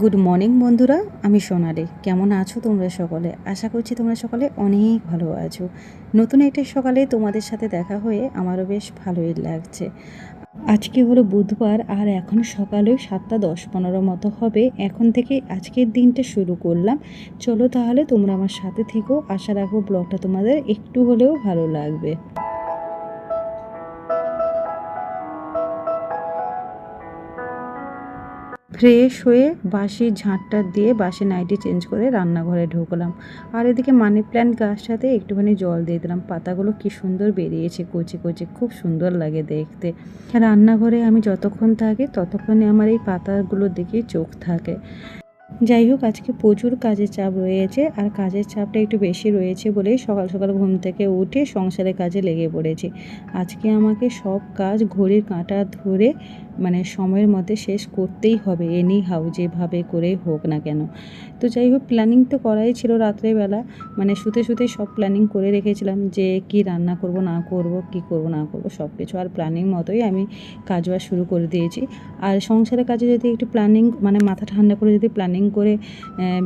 Good morning বন্ধুরা, আমি সোনালি। কেমন আছো তোমরা সকলে? আশা করছি তোমরা সকলে অনেক ভালো আছো। নতুন একটা সকালে তোমাদের সাথে দেখা হয়ে আমারও বেশ ভালোই লাগছে। আজকে হলো বুধবার আর এখন সকালে সাতটা দশ পনেরো মতো হবে। এখন থেকে আজকের দিনটা শুরু করলাম। চলো তাহলে তোমরা আমার সাথে থেকো। আশা রাখব ব্লগটা তোমাদের একটু হলেও ভালো লাগবে। ফ্রেশ হয়ে বাসি ঝাঁটটা দিয়ে বাসি নাইটি চেঞ্জ করে রান্নাঘরে ঢুকলাম। আর এদিকে মানি প্ল্যান্ট গাছটাতে একটুখানি জল দিয়ে দিলাম। পাতাগুলো কি সুন্দর বেরিয়েছে, কচি কচি, খুব সুন্দর লাগে দেখতে। রান্নাঘরে আমি যতক্ষণ থাকি ততক্ষণে আমার এই পাতাগুলোর দিকে চোখ থাকে। যাই হোক, আজকে প্রচুর কাজের চাপ রয়েছে আর কাজের চাপটা একটু বেশি রয়েছে বলেই সকাল সকাল ঘুম থেকে উঠে সংসারের কাজে লেগে পড়েছি। আজকে আমাকে সব কাজ ঘড়ির কাঁটা ধরে মানে সময়ের মধ্যে শেষ করতেই হবে এনি হাউ যেভাবে করে হোক না কেন। তো যাই হোক প্ল্যানিং তো করাই ছিল রাত্রেবেলা। মানে শুতে শুতে সব প্ল্যানিং করে রেখেছিলাম যে কি রান্না করব, না করব, কি করব, না করব, সব কিছু। আর প্ল্যানিং মতোই আমি কাজ বাজ শুরু করে দিয়েছি। আর সংসারের কাজে যদি একটু প্ল্যানিং মানে মাথা ঠান্ডা করে যদি প্ল্যানিং করে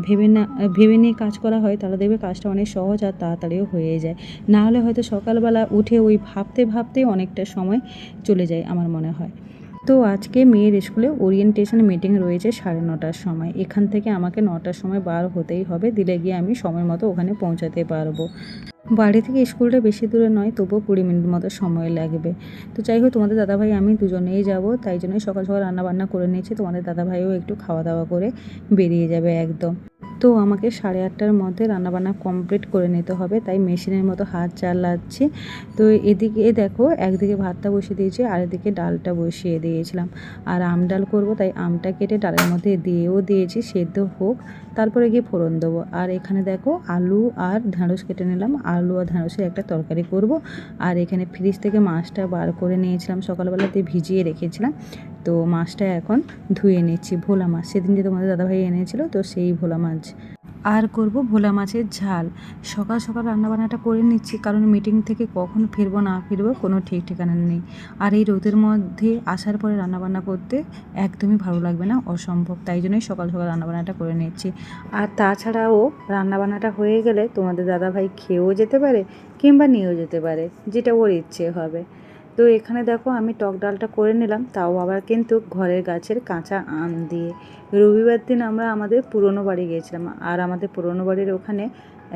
ভেবে না, ভেবে নিয়ে কাজ করা হয়, তাহলে দেখবে কাজটা অনেক সহজ আর তাড়াতাড়িও হয়ে যায়। না হলে হয়তো সকালবেলা উঠে ওই ভাবতে ভাবতে অনেকটা সময় চলে যায়, আমার মনে হয়। তো আজকে মেয়ের স্কুলে ওরিয়েন্টেশন মিটিং রয়েছে সাড়ে নটার সময়। এখান থেকে আমাকে নটার সময় বার হতেই হবে। দিলে গিয়ে আমি সময় মতো ওখানে পৌঁছাতে পারব। বাড়ি থেকে স্কুলটা বেশি দূরে নয়, তবুও কুড়ি মিনিট মতো সময় লাগবে। তো যাই হোক, তোমাদের দাদাভাই, আমি দুজনেই যাব, তাই জন্যই সকাল সকাল রান্নাবান্না করে নিয়েছি। তোমাদের দাদাভাইও একটু খাওয়া দাওয়া করে বেরিয়ে যাবে একদম। তো আমাকে সাড়ে আটটার মধ্যে রান্নাবান্না কমপ্লিট করে নিতে হবে, তাই মেশিনের মতো হাত চালাচ্ছি। তো এদিকে দেখো, একদিকে ভাতটা বসিয়ে দিয়েছি, আর এদিকে ডালটা বসিয়ে দিয়েছিলাম। আর আম ডাল করব, তাই আমটা কেটে ডালের মধ্যে দিয়েও দিয়েছি, সেদ্ধ হোক, তারপরে গিয়ে ফোড়ন দেবো। আর এখানে দেখো আলু আর ঢ্যাঁড়স কেটে নিলাম আলু আর ঢ্যাঁড়সের একটা তরকারি করব। আর এখানে ফ্রিজ থেকে মাছটা বার করে নিয়েছিলাম। সকালবেলাতে ভিজিয়ে রেখেছিলাম। তো মাছটা এখন ধুয়ে নিচ্ছি। ভোলা মাছ সেদিন যে তোমাদের দাদাভাই এনেছিল, তো সেই ভোলা মাছ। আর করব ভোলা মাছের ঝাল। সকাল সকাল রান্নাবান্নাটা করে নিচ্ছি, কারণ মিটিং থেকে কখন ফিরবো না ফিরবো কোনো ঠিক ঠিকানা নেই। আর এই রোদের মধ্যে আসার পরে রান্নাবান্না করতে একদমই ভালো লাগবে না, অসম্ভব। তাই জন্যই সকাল সকাল রান্নাবান্নাটা করে নিচ্ছি। আর তাছাড়াও রান্নাবান্নাটা হয়ে গেলে তোমাদের দাদাভাই খেয়েও যেতে পারে কিংবা নিয়েও যেতে পারে, যেটা ওর ইচ্ছে হবে। তো এখানে দেখো আমি টক ডালটা করে নিলাম, তাও আবার কিন্তু ঘরের গাছের কাঁচা আম দিয়ে। রবিবার দিন আমরা আমাদের পুরনো বাড়ি গিয়েছিলাম আর আমাদের পুরনো বাড়ির ওখানে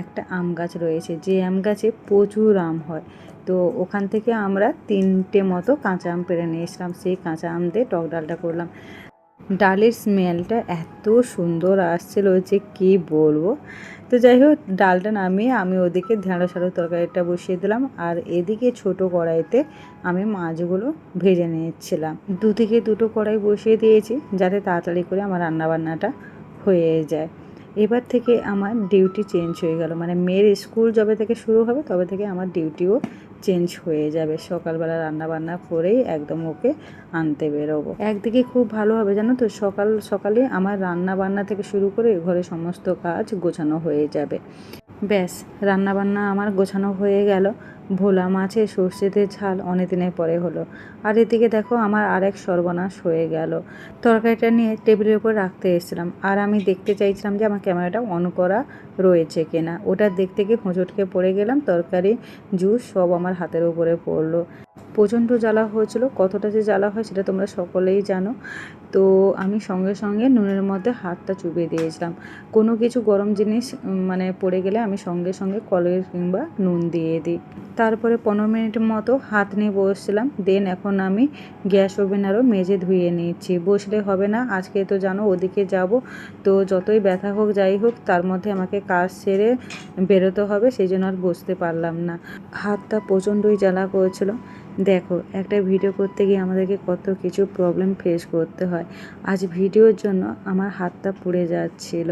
একটা আম গাছ রয়েছে, যে আম গাছে প্রচুর আম হয়। তো ওখান থেকে আমরা তিনটে মতো কাঁচা আম পেরে নিয়েছিলাম সেই কাঁচা আম দিয়ে টক ডালটা করলাম। ডালের স্মেলটা এত সুন্দর আসছিল যে কি বলব। তো যাই হোক, ডালটা নামিয়ে আমি ওদিকে ঢেঁড়স আলুর তরকারিটা বসিয়ে দিলাম আর এদিকে ছোট কড়াইতে আমি মাছগুলো ভেজে নিচ্ছিলাম। দুদিকে দুটো কড়াই বসিয়ে দিয়েছি যাতে তাড়াতাড়ি করে আমার রান্নাবান্নাটা হয়ে যায়। এবার থেকে আমার ডিউটি চেঞ্জ হয়ে গেল। মানে মেয়ের স্কুল যবে থেকে শুরু হবে তবে থেকে আমার ডিউটিও চেঞ্জ হয়ে যাবে। সকালবেলা রান্না বান্না করেই একদম ওকে আনতে বেরোবো। একদিকে খুব ভালো হবে, জানো তো? সকাল, সকালে আমার রান্না বান্না থেকে শুরু করে ঘরে সমস্ত কাজ গোছানো হয়ে যাবে। ব্যাস রান্না বান্না আমার গোছানো হয়ে গেল। ভোলা মাছের সর্ষেতে ঝাল অনেক দিনের পরে হলো। আর এদিকে দেখো আমার আর এক সর্বনাশ হয়ে গেল। তরকারিটা নিয়ে টেবিলের উপর রাখতে এসেছিলাম। আর আমি দেখতে চাইছিলাম যে আমার ক্যামেরাটা অন করা রয়েছে কিনা। ওটা দেখতে গিয়ে হোঁচটকে পড়ে গেলাম। তরকারি, জুস সব আমার হাতের উপরে পড়ল। প্রচণ্ড জ্বালা হয়েছিল। কতটা যে জ্বালা হয় সেটা তোমরা সকলেই জানো। তো আমি সঙ্গে সঙ্গে নুনের মধ্যে হাতটা চুবিয়ে দিয়েছিলাম। কোনো কিছু গরম জিনিস মানে পড়ে গেলে আমি সঙ্গে সঙ্গে কলের কিংবা নুন দিয়ে দিই। তারপরে পনেরো মিনিট মতো হাত নিয়ে বসছিলাম। দেন এখন আমি গ্যাস ওভেন আরও মেজে ধুয়ে নিচ্ছি। বসলে হবে না, আজকে তো জানো ওদিকে যাব। তো যতই ব্যথা হোক, যাই হোক, তার মধ্যে আমাকে কাজ সেরে বেরোতে হবে, সেই জন্য আর বসতে পারলাম না। হাতটা প্রচণ্ডই জ্বালা করেছিল। দেখো, একটা ভিডিও করতে গিয়ে আমাদেরকে কত কিছু প্রবলেম ফেস করতে হয়। আজ ভিডিওর জন্য আমার হাতটা পুড়ে যাচ্ছিল।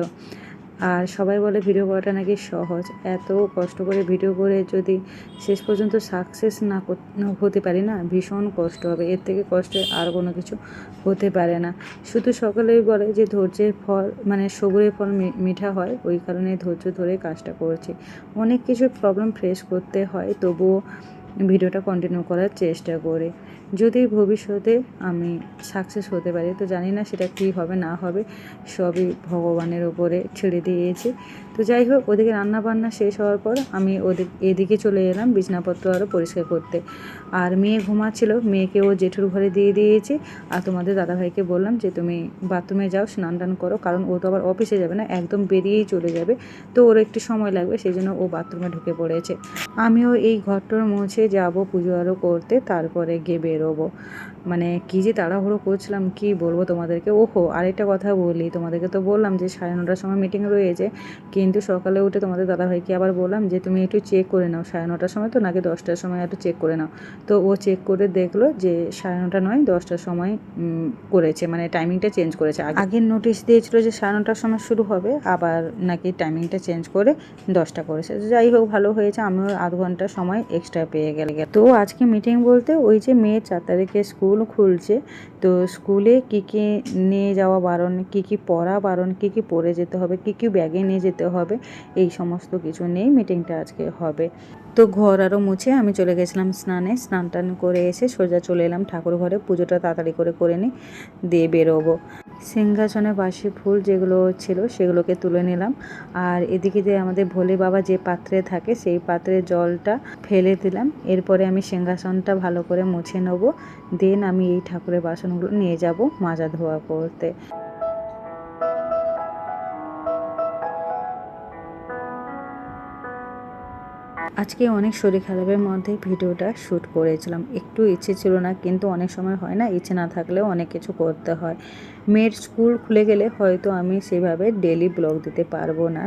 আর সবাই বলে ভিডিও করাটা নাকি সহজ। এত কষ্ট করে ভিডিও করে যদি শেষ পর্যন্ত সাকসেস না হতে পারি না, ভীষণ কষ্ট হবে। এর থেকে কষ্টে আর কোনো কিছু হতে পারে না। শুধু সকলেই বলে যে ধৈর্যের ফল মানে সবুরের ফল মিঠা হয়, ওই কারণে ধৈর্য ধরে কাজটা করছি। অনেক কিছু প্রবলেম ফেস করতে হয়, তবুও ভিডিওটা কন্টিনিউ করার চেষ্টা করি। যদি ভবিষ্যতে আমি সাকসেস হতে পারি, তো জানি না সেটা কী হবে, না হবে, সবই ভগবানের উপরে ছেড়ে দিয়েছি। তো যাই হোক, ওদিকে রান্না বান্না শেষ হওয়ার পর আমি ওদিক, এদিকে চলে এলাম বিছনাপত্র আরও পরিষ্কার করতে। আর মেয়ে ঘুমাচ্ছিল, মেয়েকে ও জেঠুর ঘরে দিয়ে দিয়েছি। আর তোমাদের দাদাভাইকে বললাম যে, তুমি বাথরুমে যাও, স্নান টান করো, কারণ ও তো আবার অফিসে যাবে না, একদম বেরিয়েই চলে যাবে। তো ওর একটু সময় লাগবে সেই জন্য ও বাথরুমে ঢুকে পড়েছে। আমিও এই ঘরটোর মুছে যাব পুজো আরও করতে, তারপরে গিয়ে বেরোবো। মানে কী যে তাড়াহুড়ো করছিলাম, কি বলব তোমাদেরকে? ওহো, আরেকটা কথা বলি, তোমাদেরকে তো বললাম যে সাড়ে নটার সময় মিটিং রয়েছে, কিন্তু সকালে উঠে তোমাদের দাদাভাইকে আবার বললাম যে, তুমি একটু চেক করে নাও, সাড়ে নটার সময় তো নাকি দশটার সময় একটু চেক করে নাও। তো ও চেক করে দেখল যে, সাড়ে নটা নয়, দশটার সময় করেছে মানে টাইমিংটা চেঞ্জ করেছে। আগে- আগের নোটিশ দিয়েছিল যে, সাড়ে নটার সময় শুরু হবে, আবার নাকি টাইমিংটা চেঞ্জ করে দশটা করেছে। যাই হোক, ভালো হয়েছে, আমিও আধ ঘণ্টা সময় এক্সট্রা পেয়ে গেলে। তো আজকে মিটিং বলতে ওই যে মেয়ের চার তারিখে স্কুল খুলছে। তো স্কুলে কি কি নিয়ে যাওয়া বারণ, কি কি পড়া বারণ, কি কি পরে যেতে হবে, কি কি ব্যাগে নিয়ে যেতে হবে, এই সমস্ত কিছু নিয়েই মিটিংটা আজকে হবে। তো ঘর আরও মুছে আমি চলে গেছিলাম স্নানে। স্নান টান করে এসে সোজা চলে এলাম ঠাকুর ঘরে। পুজোটা তাড়াতাড়ি করে করে নিই, দিয়ে বেরোবো। সিংহাসনে বাসি ফুল যেগুলো ছিল সেগুলোকে তুলে নিলাম। আর এদিকে যে আমাদের ভোলে বাবা যে পাত্রে থাকে সেই পাত্রে জলটা ফেলে দিলাম। এরপরে আমি সিংহাসনটা ভালো করে মুছে নেব। দেন আমি এই ঠাকুরের বাসনগুলো নিয়ে যাব মাজা ধোয়া করতে। আজকে অনেক শরীর খারাপের মধ্যে ভিডিওটা শ্যুট করেছিলাম। একটু ইচ্ছে ছিল না, কিন্তু অনেক সময় হয় না, ইচ্ছে না থাকলেও অনেক কিছু করতে হয়। মেয়ের স্কুল খুলে গেলে হয়তো আমি সেভাবে ডেলি ব্লগ দিতে পারব না।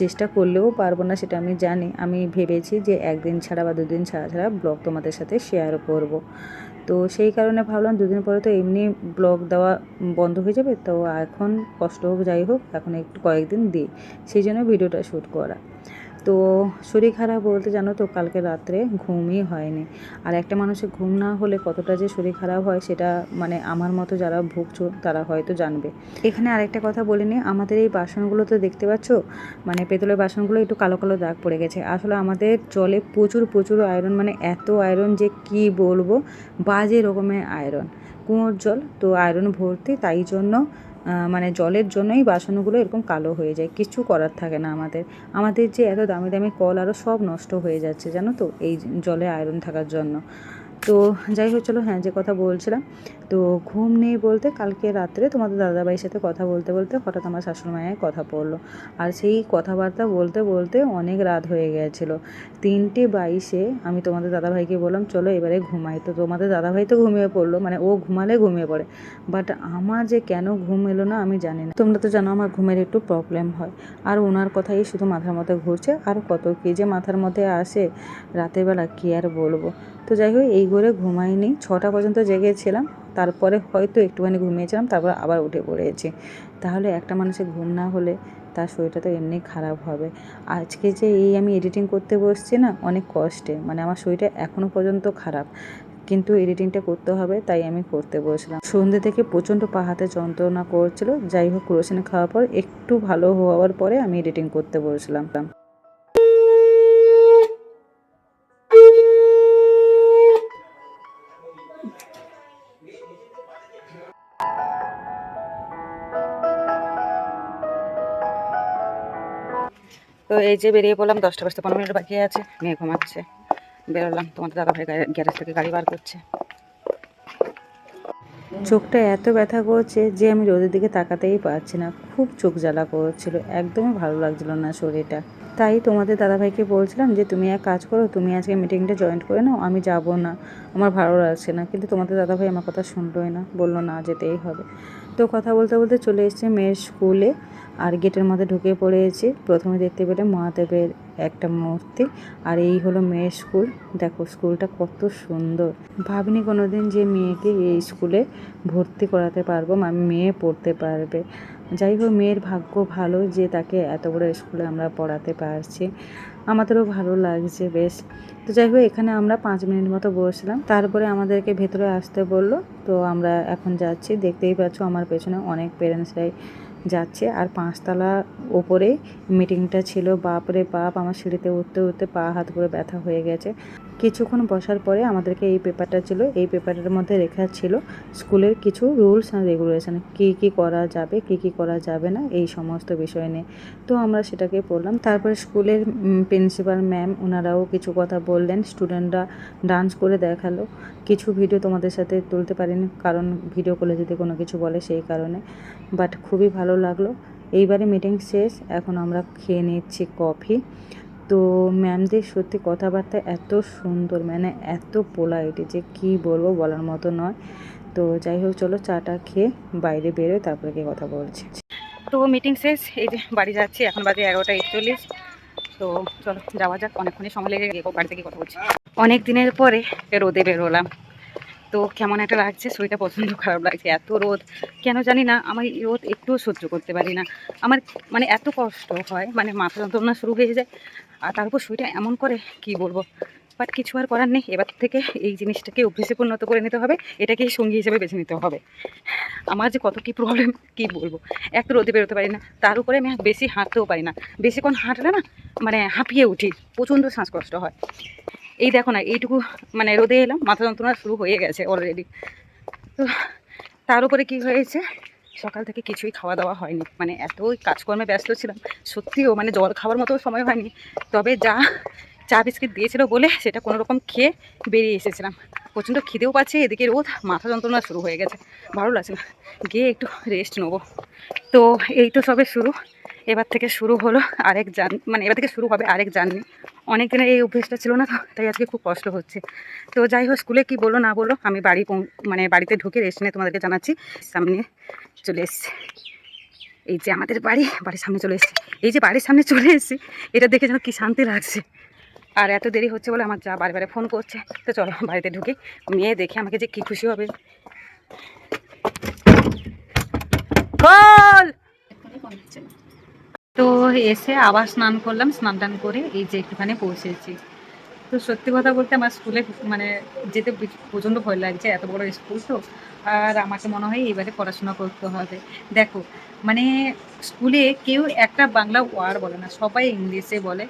চেষ্টা করলেও পারব না সেটা আমি জানি। আমি ভেবেছি যে একদিন ছাড়া বা দুদিন ছাড়া ছাড়া ব্লগ তোমাদের সাথে শেয়ার করব। তো সেই কারণে ভাবলাম দুদিন পরে তো এমনি ব্লগ দেওয়া বন্ধ হয়ে যাবে, তো এখন কষ্ট হোক, যাই হোক, এখন একটু কয়েকদিন দিই। সেই জন্য ভিডিওটা শ্যুট করা। তো শরীর খারাপ বলতে জানো তো, কালকে রাত্রে ঘুমই হয়নি। আর একটা মানুষের ঘুম না হলে কতটা যে শরীর খারাপ হয় সেটা মানে আমার মতো যারা ভুগছো তারা হয়তো জানবে। এখানে আরেকটা কথা বলে নিই আমাদের এই বাসনগুলো তো দেখতে পাচ্ছ? মানে পেতলের বাসনগুলো একটু কালো কালো দাগ পড়ে গেছে। আসলে আমাদের জলে প্রচুর প্রচুর আয়রন মানে এত আয়রন যে কি বলব, বাজে রকমের আয়রন কুঁয়োর জল তো আয়রন ভর্তি, তাই জন্য মানে জলের জন্যই বাসনগুলো এরকম কালো হয়ে যায়। কিছু করার থাকে না আমাদের। আমাদের যে এত দামি দামি কল আরও সব নষ্ট হয়ে যাচ্ছে, জানো তো? এই জলে আয়রন থাকার জন্য। তো যাই হোক, চলো হ্যাঁ যে কথা বলছিলাম, তো ঘুম নেই বলতে কালকে রাত্রে তোমাদের দাদাভাইয়ের সাথে কথা বলতে বলতে হঠাৎ আমার শাশুড়ি মায়ের কথা পড়ল। আর সেই কথাবার্তা বলতে বলতে অনেক রাত হয়ে গেছিল। তিনটে বাইশে আমি তোমাদের দাদাভাইকে বললাম, চলো, এবারে ঘুমাই। তো তোমাদের দাদাভাই তো ঘুমিয়ে পড়ল মানে ও ঘুমালে ঘুমিয়ে পড়ে। বাট আমার যে কেন ঘুম এলো না, আমি জানি না। তোমরা তো জানো, আমার ঘুমের একটু প্রবলেম হয়। আর ওনার কথাই শুধু মাথার মধ্যে ঘুরছে। আর কত কী যে মাথার মধ্যে আসে, রাতের বেলা কী আর বলব? তো যাই হোক, এই করে ঘুমাইনি। ছটা পর্যন্ত জেগেছিলাম। তারপরে হয়তো একটুখানি ঘুমিয়েছিলাম, তারপর আবার উঠে পড়েছি। তাহলে একটা মানুষের ঘুম না হলে তার শরীরটা তো এমনি খারাপ হবে। আজকে যে এই আমি এডিটিং করতে বসছি না, অনেক কষ্টে। মানে আমার শরীরটা এখনও পর্যন্ত খারাপ। কিন্তু এডিটিংটা করতে হবে, তাই আমি করতে বসলাম। সন্ধ্যে থেকে প্রচণ্ড পা হাতে যন্ত্রণা করছিল। যাই হোক ক্রোসিন খাওয়ার পর একটু ভালো হওয়ার পরে আমি এডিটিং করতে বসলাম। তো এই যে বেরিয়ে পড়লাম, দশটা বাজতে পনেরো মিনিট বাকি আছে, মেয়ে ঘুমাচ্ছে। বেরোলাম, তোমাদের দাদা ভাই গ্যারেজ থেকে গাড়ি বার করছে। চোখটা এত ব্যথা করছে যে আমি রোদের দিকে তাকাতেই পারছি না। খুব চোখ জ্বালা করছিল একদমই ভালো লাগছিল না শরীরটা। তাই তোমাদের দাদাভাইকে বলছিলাম যে, তুমি এক কাজ করো, তুমি আজকে মিটিংটা জয়েন করে নাও, আমি যাব না। আমার ভালো লাগছে না। কিন্তু তোমাদের দাদাভাই আমার কথা শুনলোই না, বলল না যেতেই হবে। তো কথা বলতে বলতে চলে এসেছে মেয়ের স্কুলে। আর গেটের মধ্যে ঢুকে পড়েছি। প্রথমে দেখতে পেলে মহাদেবের একটা মূর্তি আর এই হলো মেয়ের স্কুল। দেখো, স্কুলটা কত সুন্দর। ভাবিনি কোনোদিন যে মেয়েকে এই স্কুলে ভর্তি করাতে পারব মেয়ে পড়তে পারবে। যাই হোক, মেয়ের ভাগ্য ভালো যে তাকে এত বড় স্কুলে আমরা পড়াতে পারছি। আমাদেরও ভালো লাগছে বেশ। তো যাই হোক, এখানে আমরা পাঁচ মিনিট মতো বসলাম। তারপরে আমাদেরকে ভেতরে আসতে বলল। তো আমরা এখন যাচ্ছি। দেখতেই পাচ্ছ, আমার পেছনে অনেক পেরেন্টসরাই যাচ্ছে। আর পাঁচতলা ওপরে মিটিংটা ছিল। বাপরে বাপ, আমার সিঁড়িতে উঠতে উঠতে পা হাত করে ব্যথা হয়ে গেছে। কিছুক্ষণ বসার পরে আমাদেরকে এই পেপারটা ছিল, এই পেপারের মধ্যে লেখা ছিল, স্কুলের কিছু রুলস অ্যান্ড রেগুলেশন, কী কী করা যাবে, কী কী করা যাবে না, এই সমস্ত বিষয় নিয়ে। তো আমরা সেটাকে পড়লাম। তারপরে স্কুলের প্রিন্সিপাল ম্যাম ওনারাও কিছু কথা বললেন, স্টুডেন্টরা ডান্স করে দেখাল। কিছু ভিডিও তোমাদের সাথে তুলতে পারিনি, কারণ ভিডিও কলে যদি কোনো কিছু বলে সেই কারণে, বাট খুবই ভালো লাগল। এইবারে মিটিং শেষ, এখন আমরা খেয়ে নিচ্ছি কফি। তো ম্যামদের সত্যি কথাবার্তা এত সুন্দর মানে এত পোলাইট যে কি বলব বলার মতো নয়। তো যাই হোক, চলো চাটা খেয়ে বাইরে বেরোয়, তারপরে গিয়ে কথা বলছি। তো মিটিং শেষ, এই যে বাড়ি যাচ্ছি, এখন বাজে এগারোটা একচল্লিশ। তো চলো, যাওয়া যাক, অনেকক্ষণই সময় লেগে গিয়ে বাড়িতে গিয়ে কথা বলছি। অনেক দিনের পরে রোদে বেরোলাম। তো কেমন একটা লাগছে, শরীরটা পছন্দ খারাপ লাগছে, এত রোদ। কেন জানি না, আমার রোদ একটুও সহ্য করতে পারি না। আমার মানে এত কষ্ট হয় মানে মাথা যন্ত্রণা শুরু হয়ে যায়। আর তার উপর এমন করে, কি বলব? বাট কিছু আর করার নেই। এবার থেকে এই জিনিসটাকে অভ্যেসে পরিণত করে নিতে হবে। এটাকেই সঙ্গী হিসেবে বেছে নিতে হবে। আমার যে কত কী প্রবলেম কী বলব? এক তো রোদে বেরোতে পারি না। তার উপরে আমি বেশি হাঁটতেও পারি না। বেশিক্ষণ হাঁটলে না মানে হাঁপিয়ে উঠি। প্রচণ্ড শ্বাসকষ্ট হয়। এই দেখো না, এইটুকু মানে রোদে এলাম, মাথা যন্ত্রণা শুরু হয়ে গেছে অলরেডি তো তার উপরে কি হয়েছে? সকাল থেকে কিছুই খাওয়া দাওয়া হয়নি। মানে এতই কাজকর্মে ব্যস্ত ছিলাম, সত্যিও মানে জল খাওয়ার মতো সময় হয়নি। তবে যা, চা বিস্কিট দিয়েছিল বলে সেটা কোনো রকম খেয়ে বেরিয়ে এসেছিলাম। প্রচণ্ড খিদেও পাচ্ছে, এদিকে রোদ, মাথা যন্ত্রণা শুরু হয়ে গেছে। ভালো লাগছে না, গিয়ে একটু রেস্ট নেব। তো এই তো সবে শুরু। এবার থেকে শুরু হলো আরেক জার্নি মানে এবার থেকে শুরু হবে আরেক জার্নি। অনেক দিনের এই অভ্যেসটা ছিল না তো, তাই আজকে খুব কষ্ট হচ্ছে। তো যাই হোক, স্কুলে কি বলো না বলো, আমি বাড়ি মানে বাড়িতে ঢুকে রেস্ট নিয়ে তোমাদেরকে জানাচ্ছি। সামনে চলে এসছি। এই যে আমাদের বাড়ি, বাড়ির সামনে চলে এসেছি। এই যে বাড়ির সামনে চলে এসেছি, এটা দেখে যেন কী শান্তি লাগছে। আর এত দেরি হচ্ছে বলে আমার যা বারে বারে ফোন করছে। তো চলো বাড়িতে ঢুকি মেয়ে দেখে আমাকে যে কী খুশি হবে। বল তো এসে আবার স্নান করলাম স্নান টান করে এই যে একটুখানি পৌঁছেছি। তো সত্যি কথা বলতে আমার স্কুলে মানে যেতে প্রচণ্ড ভয় লাগছে, এত বড় স্কুল তো। আর আমাকে মনে হয় এবারে পড়াশোনা করতে হবে। দেখো মানে স্কুলে কেউ একটা বাংলা ওয়ার্ড বলে না, সবাই ইংলিশে বলে।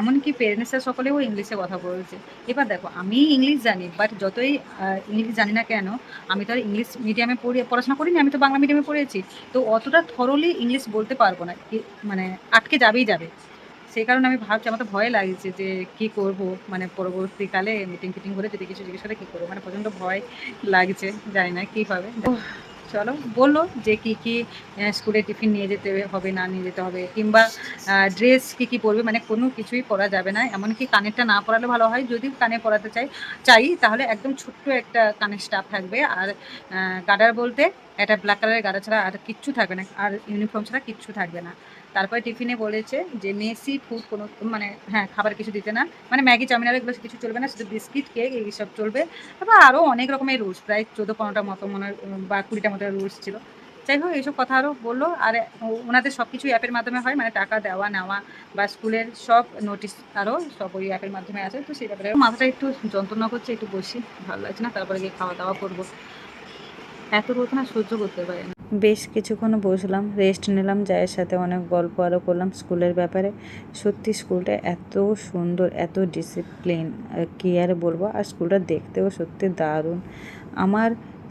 এমনকি পেরেন্টসরা সকলেও ইংলিশে কথা বলছে। এবার দেখো, আমি ইংলিশ জানি বাট যতই ইংলিশ জানি না কেন, আমি তো আর ইংলিশ মিডিয়ামে পড়ে, পড়াশোনা করিনি, আমি তো বাংলা মিডিয়ামে পড়েছি। তো অতটা থরলি ইংলিশ বলতে পারব না মানে আটকে যাবেই যাবে। সেই কারণে আমি ভাবছি আমার তো ভয় লাগছে যে কি করব? মানে পরবর্তীকালে মিটিং ফিটিং করে যদি কিছু জিজ্ঞেস করে কী করব? মানে প্রচণ্ড ভয় লাগছে জানি না কী হবে। চলো বলল যে কি কি স্কুলে টিফিন নিয়ে যেতে হবে না নিয়ে যেতে হবে কিংবা ড্রেস কি কি পরবে? মানে কোনো কিছুই পরা যাবে না এমনকি কানেরটা না পরালে ভালো হয়। যদি কানে পরাতে চাই চাই তাহলে একদম ছোট্ট একটা কানের স্টাফ থাকবে। আর গার্ডার বলতে একটা ব্ল্যাক কালারের গার্ডার ছাড়া আর কিচ্ছু থাকবে না। আর ইউনিফর্ম ছাড়া কিচ্ছু থাকবে না। তারপরে টিফিনে বলেছে যে, মেসি ফুড কোনো মানে হ্যাঁ খাবার কিছু দিতে না। মানে ম্যাগি, চাউমিন আর এগুলো কিছু চলবে না, শুধু বিস্কিট, কেক এইসব চলবে। তারপর আরও অনেক রকমের রুলস প্রায় চোদ্দ পনেরোটা মতো মনে বা কুড়িটা মতো রুলস ছিল। যাই হোক, এইসব কথা আরও বলল। আর ওনাদের সব কিছু অ্যাপের মাধ্যমে হয় মানে টাকা দেওয়া, নেওয়া বা স্কুলের সব নোটিশ আরও সব ওই অ্যাপের মাধ্যমে আছে। তো সেই ব্যাপারে মাথাটা একটু যন্ত্রণা করছে, একটু বসি, ভালো লাগছে না। তারপরে গিয়ে খাওয়া দাওয়া করব। এত রোদ না সহ্য করতে পারি না। বেশ কিছুক্ষণ বসলাম রেস্ট নিলাম, জায়ের সাথে অনেক গল্প আরও করলাম স্কুলের ব্যাপারে। সত্যি স্কুলটা এত সুন্দর, এত ডিসিপ্লিন কী আর বলব? আর স্কুলটা দেখতেও সত্যি দারুণ। আমার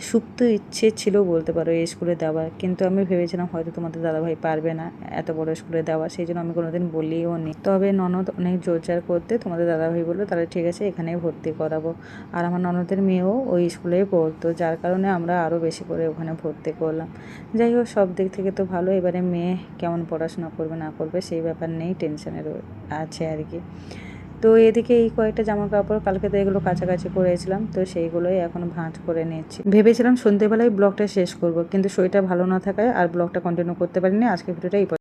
সুপ্ত ইচ্ছে ছিল বলতে পারো এই স্কুলে দেওয়ার। কিন্তু আমি ভেবেছিলাম হয়তো তোমাদের দাদাভাই পারবে না এত বড় স্কুলে দেওয়া, সেই জন্য আমি কোনোদিন বলিও নি। তবে ননদ অনেক জোরজার করতে তোমাদের দাদাভাই বলল, তাহলে ঠিক আছে এখানেই ভর্তি করাবো। আর আমার ননদের মেয়েও ওই স্কুলেই পড়তো, যার কারণে আমরা আরও বেশি করে ওখানে ভর্তি করলাম। যাই হোক, সব দিক থেকে তো ভালো, এবারে মেয়ে কেমন পড়াশোনা করবে না করবে সেই ব্যাপার নেই টেনশনের আছে আর কি। তো এদিকে এই কয়েকটা জামা কাপড় কালকে তো এগুলো কাছাকাছি করেছিলাম, তো সেইগুলোই এখন ভাঁজ করে নিয়েছি ভেবেছিলাম সন্ধ্যেবেলায় ব্লগটা শেষ করব, কিন্তু শরীরটা ভালো না থাকায় আর ব্লগটা কন্টিনিউ করতে পারিনি আজকে ভিডিওটা এই।